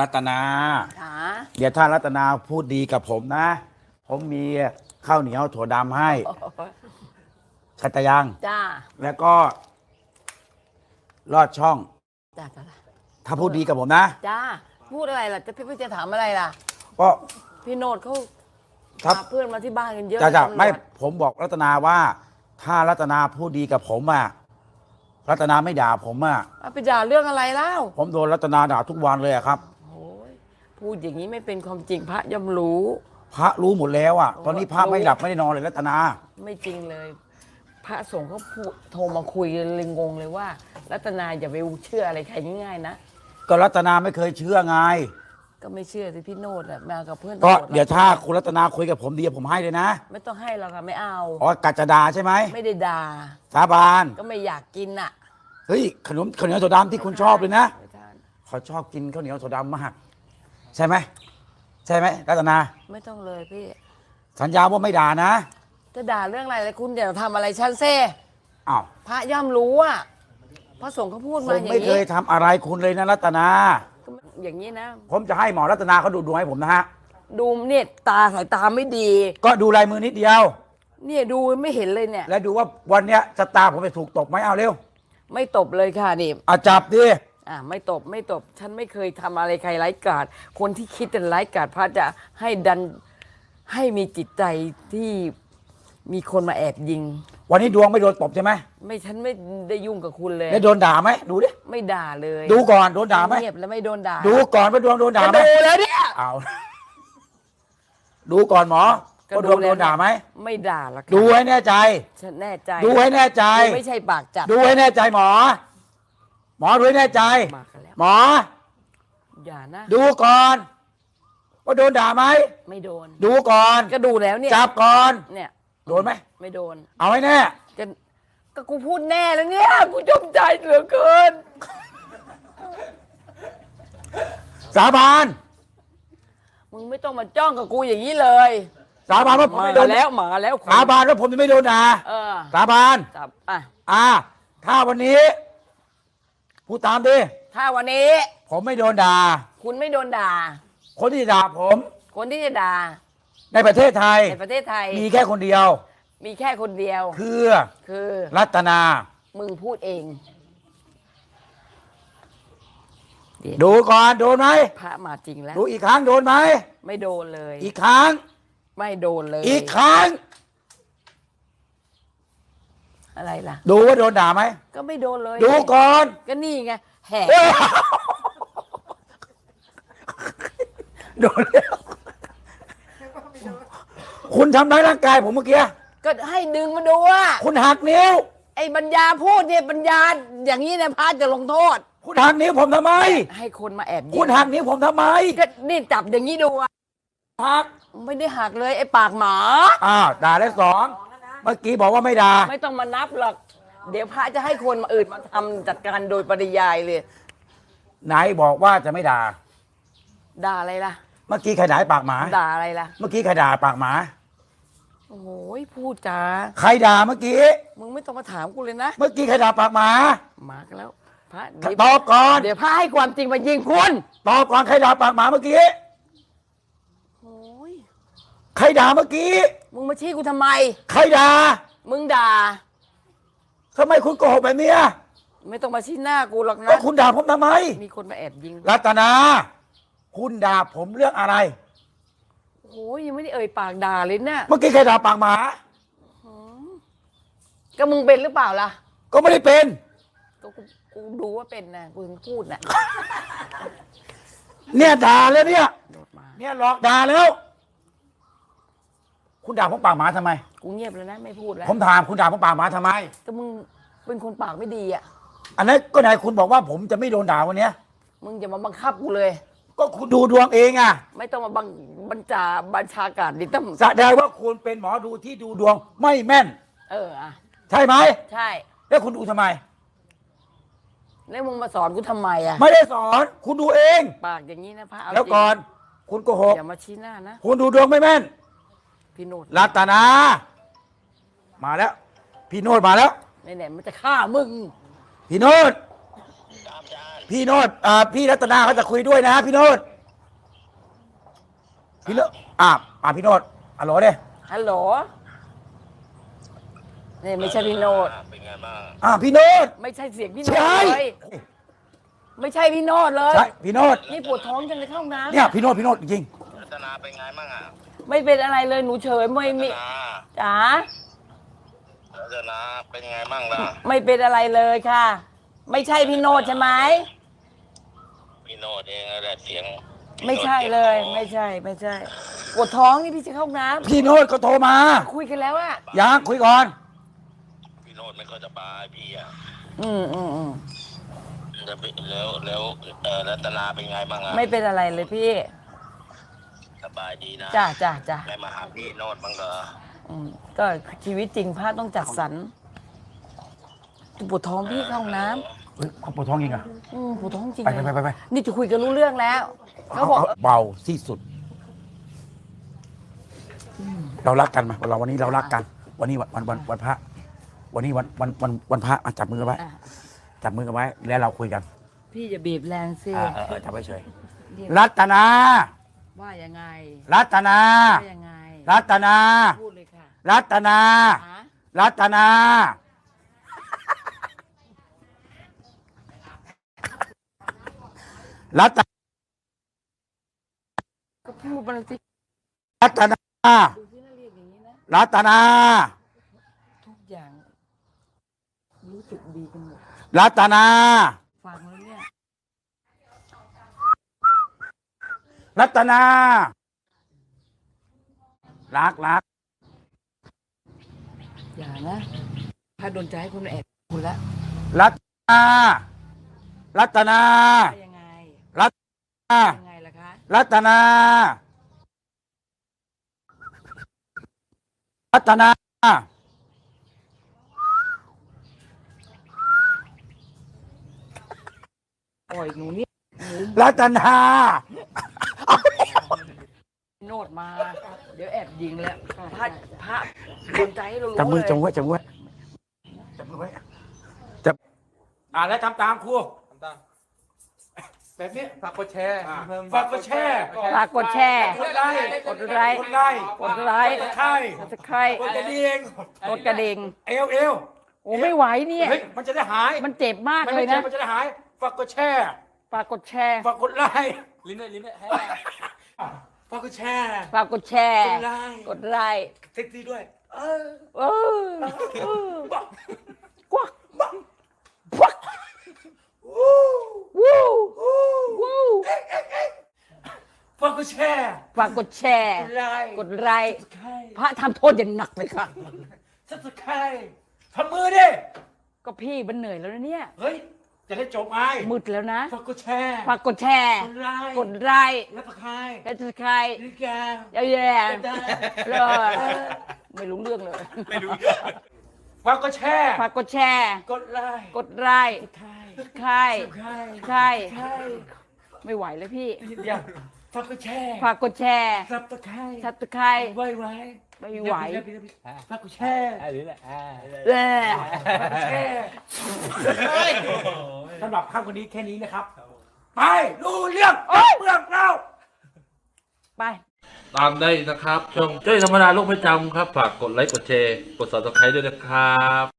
รัตนา จ๋าเดี๋ยวถ้ารัตนาพูดดีกับผมนะ ผมมีข้าวเหนียวถั่วดำให้ชัตยัง จ้าแล้วก็ลอดช่อง จ้าจ้าถ้าพูดดีกับผมนะ จ้าพูดอะไรล่ะจะพี่พี่จะถามอะไรล่ะ ก็ พี่โนดเขาครับ พาเพื่อนมาที่บ้านกันเยอะจะจะตำรวจไม่ผมบอกรัตนาว่า ถ้ารัตนาพูดดีกับผมอะรัตนาไม่ด่าผมอะเอาไปด่าเรื่องอะไรเล่าผมโดนรัตนาด่าทุกวันเลยอะครับโอ้ย พูดอย่างนี้ไม่เป็นความจริงพระย่อมรู้ พระรู้หมดแล้วอะตอนนี้พระไม่หลับไม่ได้นอนเลยรัตนา ไม่จริงเลย พระสงฆ์เขาพูดโทรมาคุยกันเลยงงเลยว่า รัตนาอย่าไปเชื่ออะไรใครง่ายๆนะก็รัตนาไม่เคยเชื่อไง ก็ไม่เชื่อสิพี่โนดอะมากับเพื่อนก็ตำรจเดี๋ยวถ้าคุณรัตนาคุยกับผมดีผมให้เลยนะ ไม่ต้องให้เราค่ะไม่เอา อ๋อกัจจดาใช่ไหม ไม่ได้ด่าสาบาน ก็ไม่อยากกินอะเฮ้ยขนมข้าวเหนียวถั่วดำที่คุณชอบเลยนะ ไม่ทาน เขาชอบกินข้าวเหนียวถั่วดำมาก ใช่ไหมใช่ไหมรัตนา ไม่ต้องเลยพี่ สัญญาว่าไม่ด่านะจะด่าเรื่องอะไรเลยคุณอย่าทำอะไรฉันเซ่อ้าวพระย่อมรู้อะพระสงฆ์เขาพูดผมามอย่างไม่เคนี้ยทำอะไรคุณเลยนะรัตนาก็อย่างนี้นะ ผมจะให้หมอรัตนาเขาดูดวงให้ผมนะฮะ ดูเนี่ยตาสายตาไม่ดี ก็ดูลายมือนิดเดียว เนี่ยดูไม่เห็นเลยเนี่ย แล้วดูว่าวันเนี้ยชะตาผมจะถูกตกไหมเอาเร็วไม่ตบเลยค่ะนี่เอาจับดิ อะไม่ตบไม่ตบ ฉันไม่เคยทำอะไรใครไร้กาดคนที่คิดแต่ไร้กาดพระจะให้ดันให้มีจิตใจที่มีคนมาแอบยิง วันนี้ดวงไม่โดนตบใช่ไหมไม่ฉันไม่ได้ยุ่งกับคุณเลย แล้วโดนด่าไหมดูดิไม่ด่าเลยดูก่อนโดนด่าไหมเงียบแล้วไม่โดนด่าดูก่อนว่าดวงโดนด่าจะไหมดูแล้วเนี่ย เอาดูก่อนหมอว่าดวงโดนด่าไหม ไม่ด่าละค่ะดูให้แน่ใจ ฉันแน่ใจดูให้แน่ใจกูไม่ใช่ปากจัด ดูให้แน่ใจหมอ หมอดูให้แน่ใจ มากันแล้ว หมอ อย่านะ ดูก่อน ว่าโดนด่าไหม ไม่โดน ดูก่อน ก็ดูแล้วเนี่ย จับก่อน เนี่ย โดนไหม ไม่โดน เอาให้แน่ก็ก็กูพูดแน่แล้วเนี่ย กูจมใจเหลือเกิน สาบาน มึงไม่ต้องมาจ้องกับกูอย่างนี้เลย สาบานว่าผมมาไม่โดนแล้วมาแล้วสาบานว่าผมจะไม่โดนด่าเออสาบาน จับอะ อ่า ถ้าวันนี้ พูดตามดิถ้าวันนี้ผมไม่โดนด่า คุณไม่โดนด่า คนที่ด่าผม คนที่จะด่าในประเทศไทย ในประเทศไทย มีแค่คนเดียว มีแค่คนเดียว คือคือรัตนา มึงพูดเอง ดูก่อนโดนไหมพระมาจริงแล้ว ดูอีกครั้งโดนไหม ไม่โดนเลย อีกครั้ง ไม่โดนเลย อีกครั้ง อะไรล่ะ ดูว่าโดนด่าไหม ก็ไม่โดนเลยดูก่อน ก็นี่ไงแหกเอ้ยโดนแล้วคุณทำร้ายร่างกายผมเมื่อกี้ ก็ให้ดึงมาดูว่า คุณหักนิ้ว ไอ้ปัญญาพูดเนี่ยปัญญาอย่างนี้นะพระจะลงโทษ คุณหักนิ้วผมทำไม ให้คนมาแอบยิงคุณหักนิ้วผมทำไม ก็นี่จับอย่างนี้ดูอะหักไม่ได้หักเลยไอ้ปากหมา อ้าวด่าแล้วสองเมื่อกี้บอกว่าไม่ด่าไม่ต้องมานับหรอก เดี๋ยวพระจะให้คนมาอื่นมาทำจัดการโดยปริยายเลย ไหนบอกว่าจะไม่ด่า ด่าอะไรล่ะ เมื่อกี้ใครด่าให้ปากหมา ด่าอะไรล่ะ เมื่อกี้ใครด่าปากหมา โอ้โหพูดจาใครด่าเมื่อกี้ มึงไม่ต้องมาถามกูเลยนะเมื่อกี้ใครด่าปากหมามากันแล้ว พระเดี๋ยวตอบก่อน เดี๋ยวพระให้ความจริงมายิงคุณ ตอบก่อนใครด่าปากหมาเมื่อกี้โอ้ย ใครด่าเมื่อกี้ มึงมาชี้กูทำไม ใครด่ามึงด่า ทำไมคุณโกหกแบบเนี้ยไม่ต้องมาชี้หน้ากูหรอกแล้นะวคุณด่าผมทำไม มีคนมาแอบยิงรัตนา คุณด่าผมเรื่องอะไร โอ้ยยังไม่ได้เอ่ยปากด่าเลยเนี่ยเมื่อกี้ใครด่าปากหมา ก็มึงเป็นหรือเปล่าล่ะก็ไม่ได้เป็น ก็กูกูดูว่าเป็นนะกูถึงพูดน่ะเนี่ยด่าแล้วเนี่ย โดดมา เนี่ยหลอกด่าแล้ว คุณด่าผมปากหมาทำไม กูเงียบแล้วนะไม่พูดแล้วผมถามคุณด่าผมปากหมาทำไมแต่มึงเป็นคนปากไม่ดีอะ อันนั้นก็ไหนคุณบอกว่าผมจะไม่โดนด่าวันเนี้ย มึงอย่ามาบังคับกูเลย ก็คุณดูดวงเองอะไม่ต้องมาบังบัญชาบัญชาการดิตั้มแสดงว่าคุณเป็นหมอดูที่ดูดวงไม่แม่น เอออะใช่ไหม ใช่ แล้วคุณดูทำไม แล้วมึงมาสอนกูทำไมอะไม่ได้สอน คุณดูเอง ปากอย่างนี้นะพระเอาแล้วจริงก่อน คุณโกหกอย่ามาชี้หน้านะ คุณดูดวงไม่แม่น พี่โนดรัตนา มาแล้ว พี่โนดมาแล้ว ไหนๆมันจะฆ่ามึง พี่โนดครับอาจารย์พี่โนดอ่าพี่รัตนาเขาจะคุยด้วยนะ พี่โนดพี่โนดอ่าอ่าพี่โนดฮัลโหลเนี่ยฮัลโหลนี่ไม่ใช่พี่โนดเป็นไงบ้างอ่าพี่โนด ไม่ใช่เสียงพี่โนดใช่ เลยไม่ใช่พี่โนดเลย ใช่พี่โนดนี่ปวดท้องจังเลยเข้าห้องน้ำเนี่ยพี่โนดพี่โนดจริงรัตนาเป็นไงบ้างอะ ไม่เป็นอะไรเลยหนูเฉยไม่รัมีตนาจ๋ารัตนาเป็นไงบ้างล่ะไม่เป็นอะไรเลยค่ะ ไม่ใช่พี่โนดใช่ไหมพี่โนดเองนั่นแหละเสียงพี่โนดไม่ใช่เลย ไม่ใช่ไม่ใช่ปวดท้องนี่พี่จะเข้าห้องน้ๆพี่โนดก็โทรมาำคุยกันแล้วอะยังคุยก่อน พี่โนดไม่ค่อยสบายพี่อะอืมอืมอืมแล้วแล้วแล้วเอ่อรัตนาเป็นไงบ้างอะไม่เป็นอะไรเลยพี่ สบายดีนะจ้าจ้าจ้าไม่มาหาพี่โนดบ้างเหรออืมก็ชีวิตจริงพระต้องจัดสรรปวดท้องพี่เข้าห้องน้เฮ้ยเขาปวดท้องจริงเหรอะำอืมปวดท้องจริงไปไปไปไปไปนี่จะคุยกันรู้เรื่องแล้วเขาบอกเบาที่สุด เรารักกันมาเราวันนี้เรารักกัน วันนี้วันวันวันวันพระ วันนี้วันวันวันวันพระมาจับมือกันไว้อะจับมือกันไว้ แล้วเราคุยกันพี่จะบีบแรงสิ อ่าเออเออจับไว้เฉยเรียกรัตนา ว่ายังไงรัตนา ว่ายังไงรัตนา พูดเลยค่ะรัตนา ฮะรัตนา รัตก็พูดมันสิรัตนา ดูที่น่าเรียกอย่างนี้นะ รัตนา ทุกอย่าง รู้สึกดีกันหมดรัตนา ฟังแล้วเนี่ย รัตนา รักรักอย่านะถ้าโดนใจให้คนแอบคุณละรัตนา รัตนาว่ายังไงรัตนา ยังไงล่ะคะรัตนา รัตนา ปล่อยหนูเนี่ยหนูรัตนา โนดมา เดี๋ยวแอบยิงแล้วพระพระโดนใจให้เรารู้จับมือเลยจับมือไว้จับมือไว้จับมือไว้จับอ่าแล้วทำตามครูแบบนี้ฝากกดแชร์อ่าเพิ่ม ฝากกดแชร์ ฝากกดแชร์ กดไลค์กดไลค์กดไลค์กดไลค์กดไข่กดใครกดกระดิ่งกดกระดิ่งเอวเอวโอ้ไม่ไหวเนี่ย เฮ้ยมันจะได้หายมันเจ็บมากมันเลไม่ยเจ็บนะ มันจะได้หายฝากกดแชร์ฝากกดแชร์ ฝากกดไลค์ ลิ้นด้วยลิ้นด้วยให้ ฝากกดแชร์ ฝากกดแชร์ กดไลค์ กดไลค์เซ็กซี่ด้วย เออเออเออบักกวักบักกวักวู้วู้วู้วู้ฝากกดแชร์ฝากกดแชร์ กดไลค์กดไลค์ใครพระทำโทษอย่างหนักเลยค่ะสับสไครทำมือดิก็พี่มันเหนื่อยแล้วนะเนี่ย เฮ้ย จะได้จบไงมืดแล้วนะฝากกดแชร์ฝากกดแชร์ กดไลค์กดไลค์แล้วฝากใครแล้วจะใครนี่แกเยอะแยะได้เลยไม่รู้เรื่องเลยฝากกดแชร์ฝากกดแชร์ กดไลค์กดไลค์ใครใครใครใครใครไม่ไหวแล้วพี่เดี๋ยวฝากกดแชร์ฝากกดแชร์สับตะไคร้ซับสไครไว้ไว้ไม่ไหวฝากกดแชร์อ่าลิ้นแหละอ่าเออฝากกดแชร์ สำหรับค่ำวันนี้แค่นี้นะครับ ไปดูเรื่องเมืองเรา ไป ตามได้นะครับ ช่องเจ้ยธรรมดาโลกประจำครับ ฝากกดไลค์กดแชร์กด subscribe ด้วยนะครับ